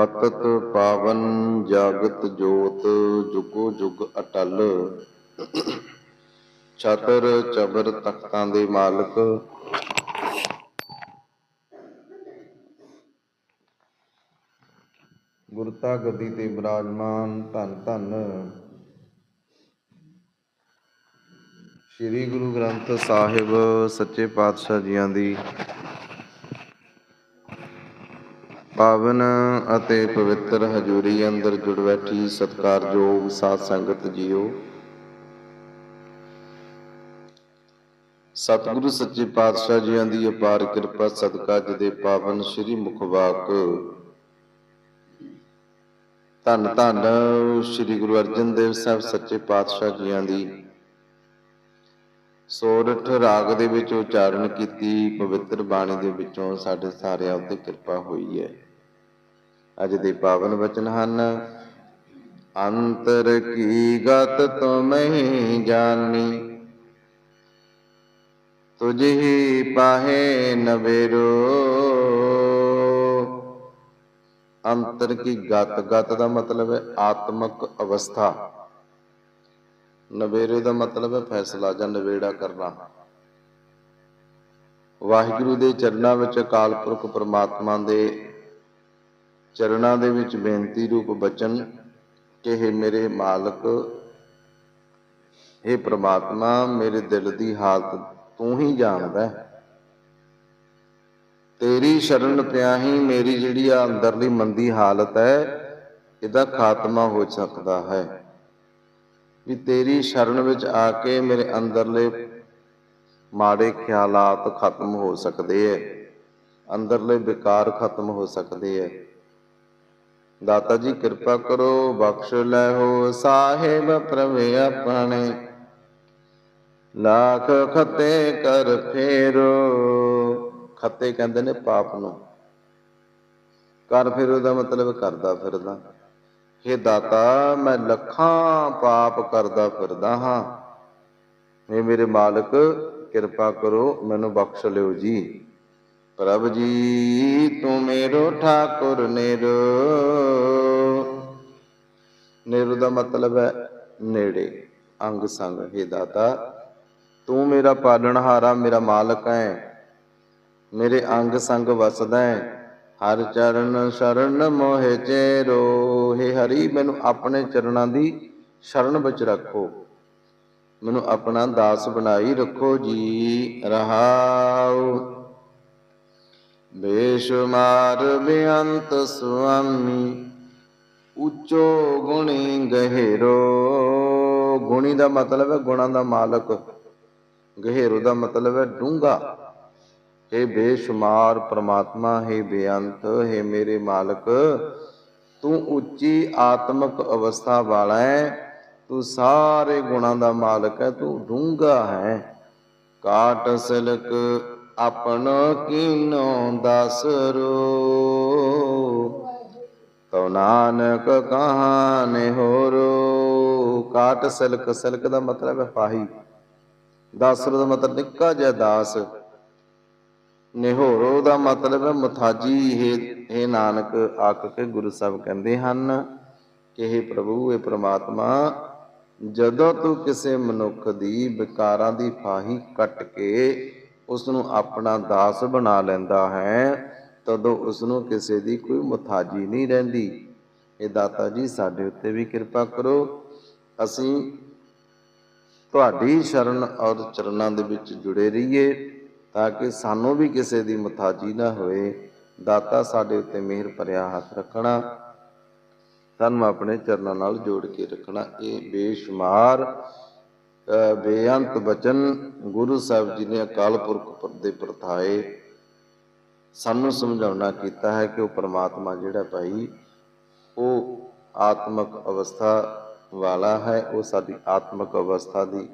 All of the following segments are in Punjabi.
ਪਤਤ ਪਾਵਨ ਜਾਗਤ ਜੋਤ ਜੁਗੋ ਜੁਗ ਅਟਲ। ਛਤਰ ਚਬਰ ਤਖਤਾਂ ਦੇ ਮਾਲਕ। ਗੁਰਤਾ ਗੱਦੀ ਤੇ ਬਿਰਾਜਮਾਨ ਧੰਨ ਧੰਨ। ਸ੍ਰੀ ਗੁਰੂ ਗ੍ਰੰਥ ਸਾਹਿਬ ਸੱਚੇ ਪਾਤਸ਼ਾਹ ਜੀਆਂ ਦੀ ਪਾਵਨ ਅਤੇ ਪਵਿੱਤਰ ਹਜ਼ੂਰੀ ਅੰਦਰ ਜੁੜ ਬੈਠੀ ਸਤਿਕਾਰਯੋਗ ਸਾਧ ਸੰਗਤ ਜੀਓ। ਸਤਿਗੁਰੂ ਸੱਚੇ ਪਾਤਸ਼ਾਹ ਜੀਆਂ ਦੀ ਅਪਾਰ ਕਿਰਪਾ ਸਦਕਾ ਅੱਜ ਪਾਵਨ ਸ੍ਰੀ ਮੁਖਵਾਕ ਧੰਨ ਧੰਨ ਸ੍ਰੀ ਗੁਰੂ ਅਰਜਨ ਦੇਵ ਸਾਹਿਬ ਸੱਚੇ ਪਾਤਸ਼ਾਹ ਜੀਆਂ ਦੀ। ਸੋਰਠ ਰਾਗ ਦੇ ਵਿੱਚ ਉਚਾਰਨ ਕੀਤੀ, ਪਵਿੱਤਰ ਬਾਣੀ ਦੇ ਵਿੱਚੋਂ ਸਾਡੇ ਸਾਰਿਆਂ ਉੱਤੇ ਕਿਰਪਾ ਹੋਈ ਹੈ। ਅੱਜ ਦੇ ਪਾਵਨ ਵਚਨ ਹਨ। ਅੰਤਰ ਕੀ ਗਤ ਤੁਮਹਿ ਜਾਣੀ। ਤੁਝ ਪਾਹੇ ਨਵੇਰੋ ਅੰਤਰ ਕੀ ਗਤ? ਗਤ ਦਾ ਮਤਲਬ ਹੈ ਆਤਮਕ ਅਵਸਥਾ। ਨਵੇਰੇ ਦਾ ਮਤਲਬ ਹੈ ਫੈਸਲਾ ਜਾਂ ਨਵੇੜਾ ਕਰਨਾ। ਵਾਹਿਗੁਰੂ ਦੇ ਚਰਨਾਂ ਵਿੱਚ ਅਕਾਲ ਪੁਰਖ ਪ੍ਰਮਾਤਮਾ ਦੇ ਚਰਨਾਂ ਦੇ ਵਿੱਚ ਬੇਨਤੀ ਰੂਪ ਬਚਨ ਕਿ हे ਮੇਰੇ ਮਾਲਕ हे ਪ੍ਰਮਾਤਮਾ, ਮੇਰੇ ਦਿਲ ਦੀ ਹਾਲਤ ਤੂੰ ਹੀ ਜਾਣਦਾ ਹੈ। ਤੇਰੀ ਸ਼ਰਨ ਪਿਆ ਮੇਰੀ ਜਿਹੜੀ ਆ ਅੰਦਰਲੀ ਮੰਦੀ ਹਾਲਤ ਹੈ, ਇਹਦਾ ਖਾਤਮਾ ਹੋ ਸਕਦਾ ਹੈ। ਵੀ ਤੇਰੀ ਸ਼ਰਨ ਵਿੱਚ ਆ ਕੇ ਮੇਰੇ ਅੰਦਰਲੇ ਮਾੜੇ ਖਿਆਲਾਤ ਖਤਮ ਹੋ ਸਕਦੇ ਐ ਅੰਦਰਲੇ ਵਿਕਾਰ ਖਤਮ ਹੋ ਸਕਦੇ ਐ ਦਾਤਾ ਜੀ, ਕਿਰਪਾ ਕਰੋ, ਬਖਸ਼ ਲੈਹੋ ਸਾਹਿਬ ਪ੍ਰਵੇ ਆਪਣੇ। ਲੱਖ ਖਤੇ ਕਰ ਫੇਰੋ। ਖਤੇ ਕਹਿੰਦੇ ਨੇ ਪਾਪ ਨੂੰ। ਕਰ ਫੇਰੋ ਦਾ ਮਤਲਬ ਕਰਦਾ ਫਿਰਦਾ। ਹੇ ਦਾਤਾ, ਮੈਂ ਲੱਖਾਂ ਪਾਪ ਕਰਦਾ ਫਿਰਦਾ ਹਾਂ। ਇਹ ਮੇਰੇ ਮਾਲਕ, ਕਿਰਪਾ ਕਰੋ, ਮੈਨੂੰ ਬਖਸ਼ ਲਿਓ ਜੀ। ਪ੍ਰਭ ਜੀ, ਤੂੰ ਮੇਰੋ ਠਾਕੁਰ ਨੇਰੋ। ਨੇਰੋ ਦਾ ਮਤਲਬ ਹੈ ਨੇੜੇ, ਅੰਗ ਸੰਗ, ਹੇ ਦਾਤਾ। ਤੂੰ ਮੇਰਾ ਪਾਲਣਹਾਰਾ ਮੇਰਾ ਮਾਲਕ ਹੈ। ਮੇਰੇ ਅੰਗ ਸੰਗ ਵਸਦਾ ਹੈ। ਹਰ ਚਰਨ ਸ਼ਰਨ ਮੋਹਿ ਚੇਰੋ। ਹੇ ਹਰੀ, ਮੈਨੂੰ ਆਪਣੇ ਚਰਨਾਂ ਦੀ ਸ਼ਰਨ ਵਿੱਚ ਰੱਖੋ। ਮੈਨੂੰ ਆਪਣਾ ਦਾਸ ਬਣਾਈ ਰੱਖੋ ਜੀ, ਰਹਾਉ। ਬੇਸ਼ੁਮਾਰ ਬੇਅੰਤ ਸੁਆਮੀ ਉੱਚੋ ਗੁਣੀ ਗਹਿਰੋ ਗੁਣੀ ਦਾ ਮਤਲਬ ਹੈ ਗੁਣਾਂ ਦਾ ਮਾਲਕ ਗਹਿਰੋ ਦਾ ਮਤਲਬ ਹੈ ਡੂੰਗਾ हे ਬੇਸ਼ੁਮਾਰ ਪ੍ਰਮਾਤਮਾ हे ਬੇਅੰਤ हे ਮੇਰੇ ਮਾਲਕ ਤੂੰ ਉੱਚੀ ਆਤਮਿਕ ਅਵਸਥਾ ਵਾਲਾ ਹੈ ਤੂੰ ਸਾਰੇ ਗੁਣਾਂ ਦਾ ਮਾਲਕ ਹੈ ਤੂੰ ਡੂੰਗਾ ਹੈ ਕਾਟ ਸਿਲਕ ਆਪਣੋ ਕੀਨੋ ਦਸਰੋ ਤਉ ਨਾਨਕ ਕਹਾਣੇ ਹੋਰੋ। ਕਾਟ ਸਿਲਕ ਸਿਲਕ ਦਾ ਮਤਲਬ ਹੈ ਫਾਹੀ ਦਸਰੋ ਦਾ ਮਤਲਬ ਨਿੱਕਾ ਜਿਹਾ ਦਾਸ। ਨਿਹੋਰੋ ਦਾ ਮਤਲਬ ਹੈ ਮੁਥਾਜੀ ਇਹ ਨਾਨਕ, ਆਖ ਕੇ ਗੁਰੂ ਸਾਹਿਬ ਕਹਿੰਦੇ ਹਨ ਕਿ ਇਹ ਪ੍ਰਭੂ ਇਹ ਪ੍ਰਮਾਤਮਾ, ਜਦੋਂ ਤੂੰ ਕਿਸੇ ਮਨੁੱਖ ਦੀ ਵਿਕਾਰਾਂ ਦੀ ਫਾਹੀ ਕੱਟ ਕੇ ਉਸ ਨੂੰ ਆਪਣਾ ਦਾਸ ਬਣਾ ਲੈਂਦਾ ਹੈ, ਤਦੋਂ ਉਸ ਨੂੰ ਕਿਸੇ ਦੀ ਕੋਈ ਮੁਥਾਜੀ ਨਹੀਂ ਰਹਿੰਦੀ। ਇਹ ਦਾਤਾ ਜੀ, ਸਾਡੇ ਉੱਤੇ ਵੀ ਕਿਰਪਾ ਕਰੋ। ਅਸੀਂ ਤੁਹਾਡੀ ਸ਼ਰਨ ਔਰ ਚਰਨਾਂ ਦੇ ਵਿੱਚ ਜੁੜੇ ਰਹੀਏ, ਤਾਂ ਕਿ ਸਾਨੂੰ ਵੀ ਕਿਸੇ ਦੀ ਮੁਤਾਜੀ ਨਾ ਹੋਏ। ਦਾਤਾ ਸਾਡੇ ਉੱਤੇ ਮਿਹਰ ਭਰਿਆ ਹੱਥ ਰੱਖਣਾ, ਸਾਨੂੰ ਆਪਣੇ ਚਰਨਾਂ ਨਾਲ ਜੋੜ ਕੇ ਰੱਖਣਾ। ਇਹ ਬੇਸ਼ੁਮਾਰ ਬੇਅੰਤ ਬਚਨ ਗੁਰੂ ਸਾਹਿਬ ਜੀ ਨੇ ਅਕਾਲ ਪੁਰਖ ਦੇ ਪ੍ਰਥਾਏ ਸਾਨੂੰ ਸਮਝਾਉਣਾ ਕੀਤਾ ਹੈ ਕਿ ਉਹ ਪ੍ਰਮਾਤਮਾ ਜਿਹੜਾ ਭਾਈ, ਉਹ ਆਤਮਕ ਅਵਸਥਾ ਵਾਲਾ ਹੈ, ਉਹ ਸਾਡੀ ਆਤਮਕ ਅਵਸਥਾ ਦੀ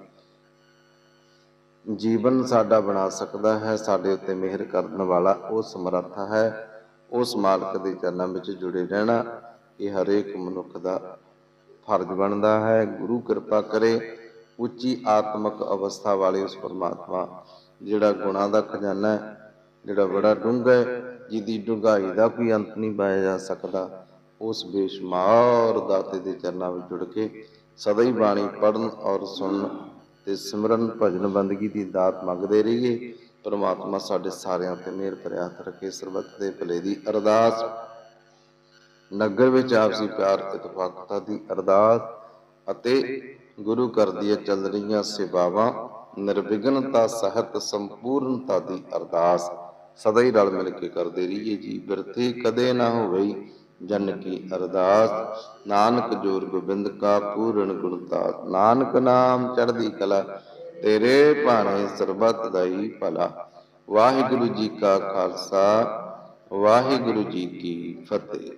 ਜੀਵਨ ਸਾਡਾ ਬਣਾ ਸਕਦਾ ਹੈ, ਸਾਡੇ ਉੱਤੇ ਮਿਹਰ ਕਰਨ ਵਾਲਾ ਉਹ ਸਮਰੱਥ ਹੈ, ਉਸ ਮਾਲਕ ਦੇ ਚਰਨਾਂ ਵਿੱਚ ਜੁੜੇ ਰਹਿਣਾ ਇਹ ਹਰੇਕ ਮਨੁੱਖ ਦਾ ਫਰਜ਼ ਬਣਦਾ ਹੈ, ਗੁਰੂ ਕਿਰਪਾ ਕਰੇ। ਉੱਚੀ ਆਤਮਿਕ ਅਵਸਥਾ ਵਾਲੇ ਉਸ ਪਰਮਾਤਮਾ, ਜਿਹੜਾ ਗੁਣਾਂ ਦਾ ਖਜ਼ਾਨਾ ਹੈ, ਜਿਹੜਾ ਬੜਾ ਡੂੰਘਾ ਹੈ, ਜਿਹਦੀ ਡੂੰਘਾਈ ਦਾ ਕੋਈ ਅੰਤ ਨਹੀਂ ਪਾਇਆ ਜਾ ਸਕਦਾ, ਉਸ ਬੇਸ਼ੁਮਾਰ ਦਾਤੇ ਦੇ ਚਰਨਾਂ ਵਿੱਚ ਜੁੜ ਕੇ ਸਦਾ ਹੀ ਬਾਣੀ ਪੜਨ ਔਰ ਸੁਣਨ ਤੇ ਸਿਮਰਨ ਭਜਨ ਬੰਦਗੀ ਦੀ ਦਾਤ ਮੰਗਦੇ ਰਹੀਏ। ਪਰਮਾਤਮਾ ਸਾਡੇ ਸਾਰਿਆਂ ਤੇ ਮਿਹਰ ਭਰਿਆ ਰੱਖੇ, ਸਰਬੱਤ ਦੇ ਭਲੇ ਦੀ ਅਰਦਾਸ। ਨਗਰ ਵਿੱਚ ਆਪਸੀ ਪਿਆਰ ਇਤਫਾਕਤਾ ਦੀ ਅਰਦਾਸ ਅਤੇ ਗੁਰੂ ਘਰ ਦੀਆਂ ਚੱਲ ਰਹੀਆਂ ਸੇਵਾਵਾਂ, ਨਿਰਵਿਘਨਤਾ, ਸਹਿਤ, ਸੰਪੂਰਨਤਾ ਦੀ ਅਰਦਾਸ ਸਦਾ ਹੀ ਰਲ ਮਿਲ ਕੇ ਕਰਦੇ ਰਹੀਏ ਜੀ। ਬਿਰਥੀ ਕਦੇ ਨਾ ਹੋਵੇ ਜਨ ਕੀ ਅਰਦਾਸ। ਨਾਨਕ ਜੋਰ ਗੋਬਿੰਦ ਕਾ ਪੂਰਨ ਗੁਣਤਾ ਨਾਨਕ ਨਾਮ ਚੜ੍ਹਦੀ ਕਲਾ, ਤੇਰੇ ਭਾਣੇ ਸਰਬੱਤ ਦਾਈ ਭਲਾ। ਵਾਹਿਗੁਰੂ ਜੀ ਕਾ ਖਾਲਸਾ, ਵਾਹਿਗੁਰੂ ਜੀ ਕੀ ਫਤਿਹ।